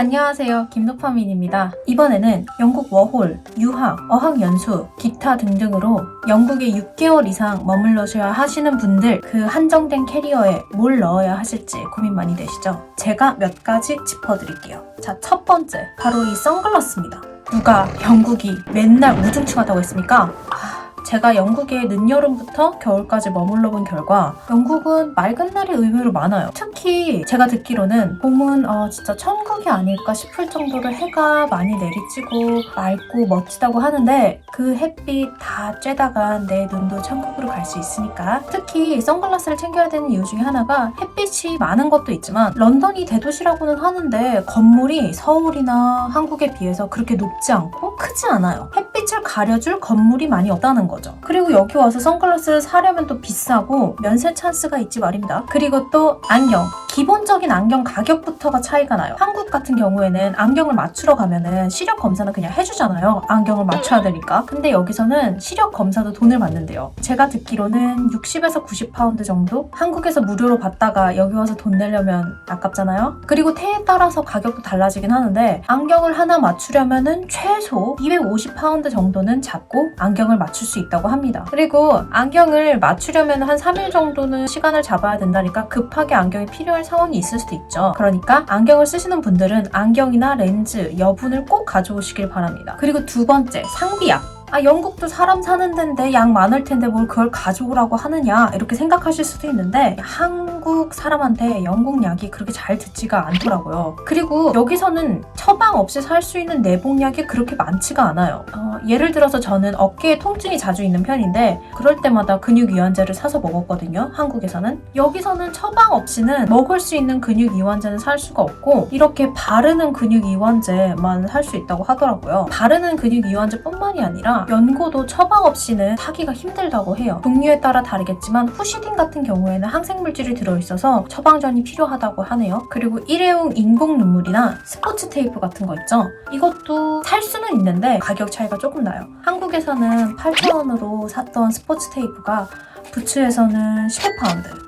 안녕하세요. 김도파민입니다. 이번에는 영국 워홀, 유학, 어학연수, 기타 등등으로 영국에 6개월 이상 머물러셔야 하시는 분들 그 한정된 캐리어에 뭘 넣어야 하실지 고민 많이 되시죠? 제가 몇 가지 짚어드릴게요. 자, 첫 번째. 바로 이 선글라스입니다. 누가 영국이 맨날 우중충하다고 했습니까? 아, 제가 영국에 늦여름부터 겨울까지 머물러 본 결과 영국은 맑은 날이 의외로 많아요. 특히 제가 듣기로는 봄은 어, 진짜 천국이 아닐까 싶을 정도로 해가 많이 내리쬐고 맑고 멋지다고 하는데 그 햇빛 다 쬐다가 내 눈도 천국으로 갈 수 있으니까 특히 선글라스를 챙겨야 되는 이유 중에 하나가 햇빛이 많은 것도 있지만 런던이 대도시라고는 하는데 건물이 서울이나 한국에 비해서 그렇게 높지 않고 크지 않아요. 햇빛을 가려줄 건물이 많이 없다는 거죠. 그리고 여기 와서 선글라스를 사려면 또 비싸고 면세 찬스가 있지 말입니다. 그리고 또 안경. 기본적인 안경 가격부터가 차이가 나요. 한국 같은 경우에는 안경을 맞추러 가면은 시력 검사는 그냥 해주잖아요. 안경을 맞춰야 되니까. 근데 여기서는 시력 검사도 돈을 받는데요. 제가 듣기로는 60에서 90파운드 정도? 한국에서 무료로 받다가 여기 와서 돈 내려면 아깝잖아요. 그리고 태에 따라서 가격도 달라지긴 하는데 안경을 하나 맞추려면은 최소 250파운드 정도는 잡고 안경을 맞출 수 있다고 합니다. 그리고 안경을 맞추려면 한 3일 정도는 시간을 잡아야 된다니까 급하게 안경이 필요할 상황이 있을 수도 있죠. 그러니까 안경을 쓰시는 분들은 안경이나 렌즈, 여분을 꼭 가져오시길 바랍니다. 그리고 두 번째, 상비약. 아, 영국도 사람 사는 데인데 양 많을 텐데 뭘 그걸 가져오라고 하느냐 이렇게 생각하실 수도 있는데 한국 사람한테 영국 약이 그렇게 잘 듣지가 않더라고요. 그리고 여기서는 처방 없이 살 수 있는 내복약이 그렇게 많지가 않아요. 어, 예를 들어서 저는 어깨에 통증이 자주 있는 편인데 그럴 때마다 근육 이완제를 사서 먹었거든요. 한국에서는 여기서는 처방 없이는 먹을 수 있는 근육 이완제는 살 수가 없고 이렇게 바르는 근육 이완제만 살 수 있다고 하더라고요. 바르는 근육 이완제뿐만이 아니라 연고도 처방 없이는 사기가 힘들다고 해요. 종류에 따라 다르겠지만 후시딘 같은 경우에는 항생물질이 들어있어서 처방전이 필요하다고 하네요. 그리고 일회용 인공 눈물이나 스포츠 테이프 같은 거 있죠? 이것도 살 수는 있는데 가격 차이가 조금 나요. 한국에서는 8,000원으로 샀던 스포츠 테이프가 부츠에서는 15파운드.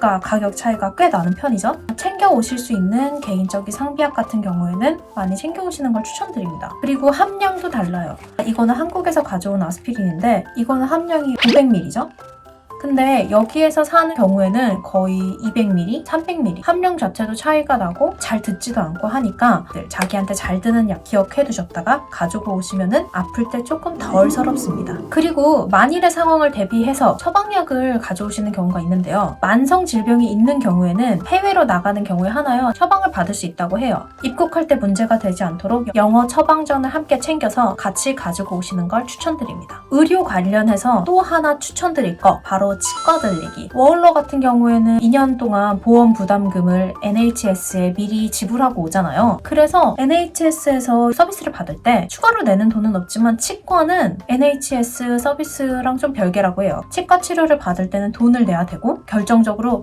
가 가격 차이가 꽤 나는 편이죠. 챙겨 오실 수 있는 개인적인 상비약 같은 경우에는 많이 챙겨 오시는 걸 추천드립니다. 그리고 함량도 달라요. 이거는 한국에서 가져온 아스피린인데 이거는 함량이 500ml죠. 근데 여기에서 사는 경우에는 거의 200ml, 300ml 함량 자체도 차이가 나고 잘 듣지도 않고 하니까 늘 자기한테 잘 드는 약 기억해 두셨다가 가지고 오시면은 아플 때 조금 덜 서럽습니다. 그리고 만일의 상황을 대비해서 처방약을 가져오시는 경우가 있는데요. 만성 질병이 있는 경우에는 해외로 나가는 경우에 하나요 처방을 받을 수 있다고 해요. 입국할 때 문제가 되지 않도록 영어 처방전을 함께 챙겨서 같이 가지고 오시는 걸 추천드립니다. 의료 관련해서 또 하나 추천드릴 거 바로 치과 들리기. 워홀러 같은 경우에는 2년 동안 보험 부담금을 NHS에 미리 지불하고 오잖아요. 그래서 NHS에서 서비스를 받을 때 추가로 내는 돈은 없지만 치과는 NHS 서비스랑 좀 별개라고 해요. 치과 치료를 받을 때는 돈을 내야 되고 결정적으로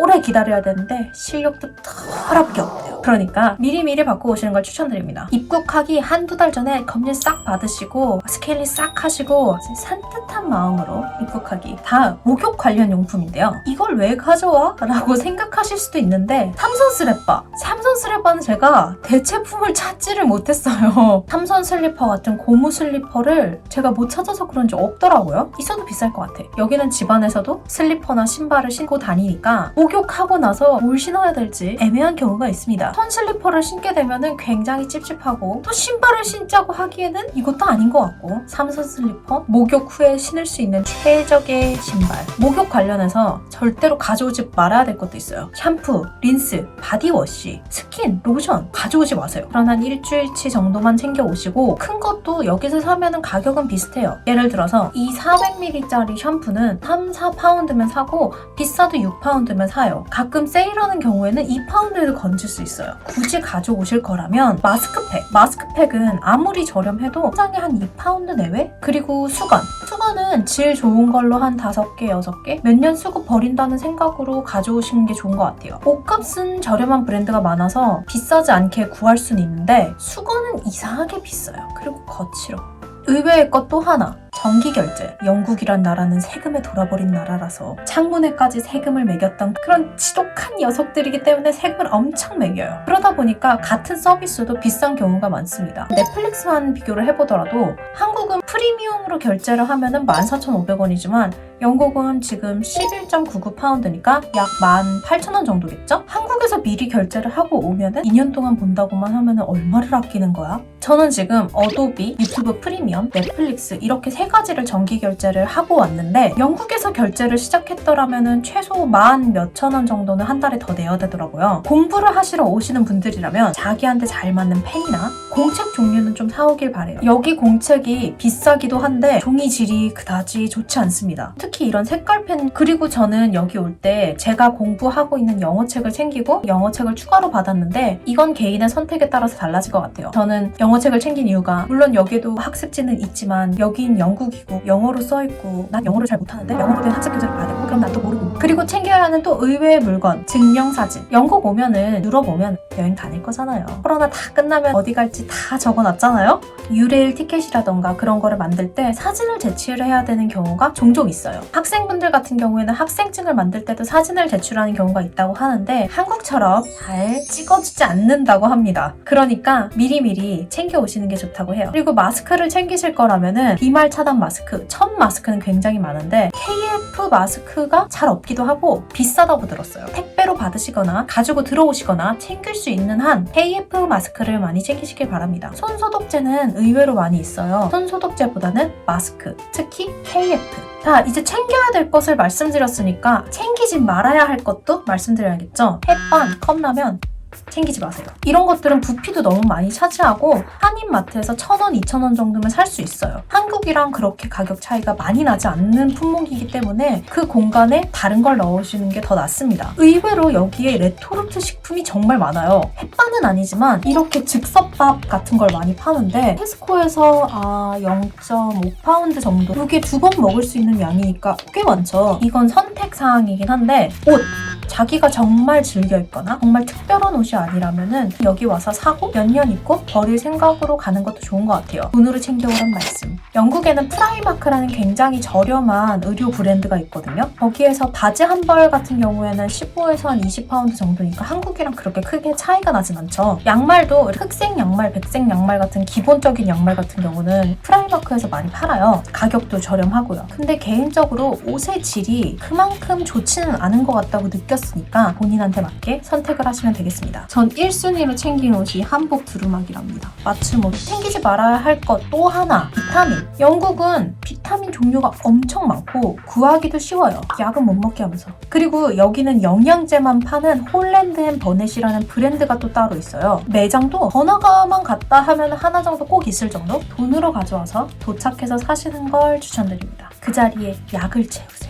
오래 기다려야 되는데 실력도 더럽게 없대요. 그러니까 미리미리 받고 오시는 걸 추천드립니다. 입국하기 한두 달 전에 검진 싹 받으시고 스케일링 싹 하시고 산뜻한 마음으로 입국하기. 다음 목욕 관련 용품인데요. 이걸 왜 가져와? 라고 생각하실 수도 있는데 삼선 슬리퍼. 삼선 슬리퍼는 제가 대체품을 찾지를 못했어요. 삼선 슬리퍼 같은 고무 슬리퍼를 제가 못 찾아서 그런지 없더라고요. 있어도 비쌀 것 같아. 여기는 집안에서도 슬리퍼나 신발을 신고 다니니까 목욕하고 나서 뭘 신어야 될지 애매한 경우가 있습니다. 선 슬리퍼를 신게 되면은 굉장히 찝찝하고 또 신발을 신자고 하기에는 이것도 아닌 것 같고 삼선 슬리퍼 목욕 후에 신을 수 있는 최적의 신발. 목욕 관련해서 절대로 가져오지 말아야 될 것도 있어요. 샴푸, 린스, 바디워시, 스킨, 로션 가져오지 마세요. 그런 한 일주일치 정도만 챙겨 오시고 큰 것도 여기서 사면은 가격은 비슷해요. 예를 들어서 이 400ml짜리 샴푸는 3, 4파운드면 사고 비싸도 6파운드면 사요. 가끔 세일하는 경우에는 2파운드에도 건질 수 있어요 굳이 가져오실 거라면 마스크팩 마스크팩은 아무리 저렴해도 한 장에 한 2파운드 내외? 그리고 수건 수건은 질 좋은 걸로 한 5개, 6개? 몇 년 쓰고 버린다는 생각으로 가져오시는 게 좋은 것 같아요. 옷값은 저렴한 브랜드가 많아서 비싸지 않게 구할 수는 있는데 수건은 이상하게 비싸요. 그리고 거칠어. 의외의 것 또 하나. 정기 결제. 영국이란 나라는 세금에 돌아버린 나라라서 창문에까지 세금을 매겼던 그런 지독한 녀석들이기 때문에 세금을 엄청 매겨요. 그러다 보니까 같은 서비스도 비싼 경우가 많습니다. 넷플릭스만 비교를 해보더라도 한국은 프리미엄으로 결제를 하면은 14,500원이지만 영국은 지금 11.99파운드니까 약 18,000원 정도겠죠? 한국에서 미리 결제를 하고 오면은 2년 동안 본다고만 하면은 얼마를 아끼는 거야? 저는 지금 어도비, 유튜브 프리미엄, 넷플릭스 이렇게 세 가지를 정기 결제를 하고 왔는데 영국에서 결제를 시작했더라면은 최소 만 몇천 원 정도는 한 달에 더 내야 되더라고요. 공부를 하시러 오시는 분들이라면 자기한테 잘 맞는 펜이나 공책 종류는 좀 사오길 바래요. 여기 공책이 비싸기도 한데 종이 질이 그다지 좋지 않습니다. 특히 이런 색깔 펜 그리고 저는 여기 올 때 제가 공부하고 있는 영어책을 챙기고 영어책을 추가로 받았는데 이건 개인의 선택에 따라서 달라질 것 같아요. 저는 영어책을 챙긴 이유가 물론 여기에도 학습지는 있지만 여긴 영국이고 영어로 써 있고 난 영어를 잘 못하는데 영어로 된 학습 교재를 봐야 되고 그럼 난 또 모르고 그리고 챙겨야 하는 또 의외의 물건 증명사진 영국 오면은 유럽 오면 여행 다닐 거잖아요. 코로나 다 끝나면 어디 갈지 다 적어놨잖아요. 유레일 티켓이라던가 그런 거를 만들 때 사진을 제출을 해야 되는 경우가 종종 있어요. 학생분들 같은 경우에는 학생증을 만들 때도 사진을 제출하는 경우가 있다고 하는데 한국처럼 잘 찍어주지 않는다고 합니다. 그러니까 미리미리 챙겨 오시는 게 좋다고 해요. 그리고 마스크를 챙기실 거라면은 비말 차단 마스크, 첫 마스크는 굉장히 많은데 KF 마스크가 잘 없기도 하고 비싸다고 들었어요. 택배로 받으시거나 가지고 들어오시거나 챙길 수 있는 한 KF 마스크를 많이 챙기시길 바랍니다. 손 소독제는 의외로 많이 있어요. 손 소독제보다는 마스크, 특히 KF. 자, 이제 챙겨야 될 것을 말씀드렸으니까 챙기지 말아야 할 것도 말씀드려야겠죠. 햇반, 컵라면, 챙기지 마세요. 이런 것들은 부피도 너무 많이 차지하고 한인 마트에서 1,000원, 2,000원 정도면 살 수 있어요. 한국이랑 그렇게 가격 차이가 많이 나지 않는 품목이기 때문에 그 공간에 다른 걸 넣으시는 게 더 낫습니다. 의외로 여기에 레토르트 식품이 정말 많아요. 햇반은 아니지만 이렇게 즉석밥 같은 걸 많이 파는데 테스코에서 아 0.5파운드 정도 이게 두 번 먹을 수 있는 양이니까 꽤 많죠. 이건 선택 사항이긴 한데 옷 자기가 정말 즐겨 입거나 정말 특별한 옷이 아니라면은 여기 와서 사고 몇 년 입고 버릴 생각으로 가는 것도 좋은 것 같아요. 돈으로 챙겨오란 말씀. 영국에는 프라이마크라는 굉장히 저렴한 의류 브랜드가 있거든요. 거기에서 바지 한 벌 같은 경우에는 15에서 한 20파운드 정도니까 한국이랑 그렇게 크게 차이가 나진 않죠. 양말도 흑색 양말, 백색 양말 같은 기본적인 양말 같은 경우는 프라이마크에서 많이 팔아요. 가격도 저렴하고요. 근데 개인적으로 옷의 질이 그만큼 좋지는 않은 것 같다고 느꼈 으니까 본인한테 맞게 선택을 하시면 되겠습니다. 전 1순위로 챙긴 옷이 한복 두루마기랍니다. 맞춤 옷. 챙기지 말아야 할 것 또 하나. 비타민. 영국은 비타민 종류가 엄청 많고 구하기도 쉬워요. 약은 못 먹게 하면서. 그리고 여기는 영양제만 파는 홀랜드 앤 버넷이라는 브랜드가 또 따로 있어요. 매장도 번화가만 갔다 하면 하나 정도 꼭 있을 정도? 돈으로 가져와서 도착해서 사시는 걸 추천드립니다. 그 자리에 약을 채우세요.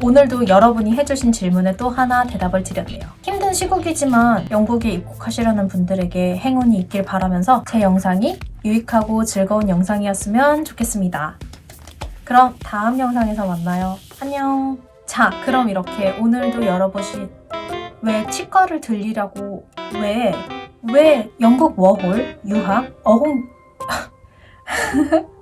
오늘도 여러분이 해주신 질문에 또 하나 대답을 드렸네요. 힘든 시국이지만 영국에 입국하시려는 분들에게 행운이 있길 바라면서 제 영상이 유익하고 즐거운 영상이었으면 좋겠습니다. 그럼 다음 영상에서 만나요. 안녕. 자, 그럼 이렇게 오늘도 열어보시 왜 치과를 들리라고 왜 왜 영국 워홀 유학 어홍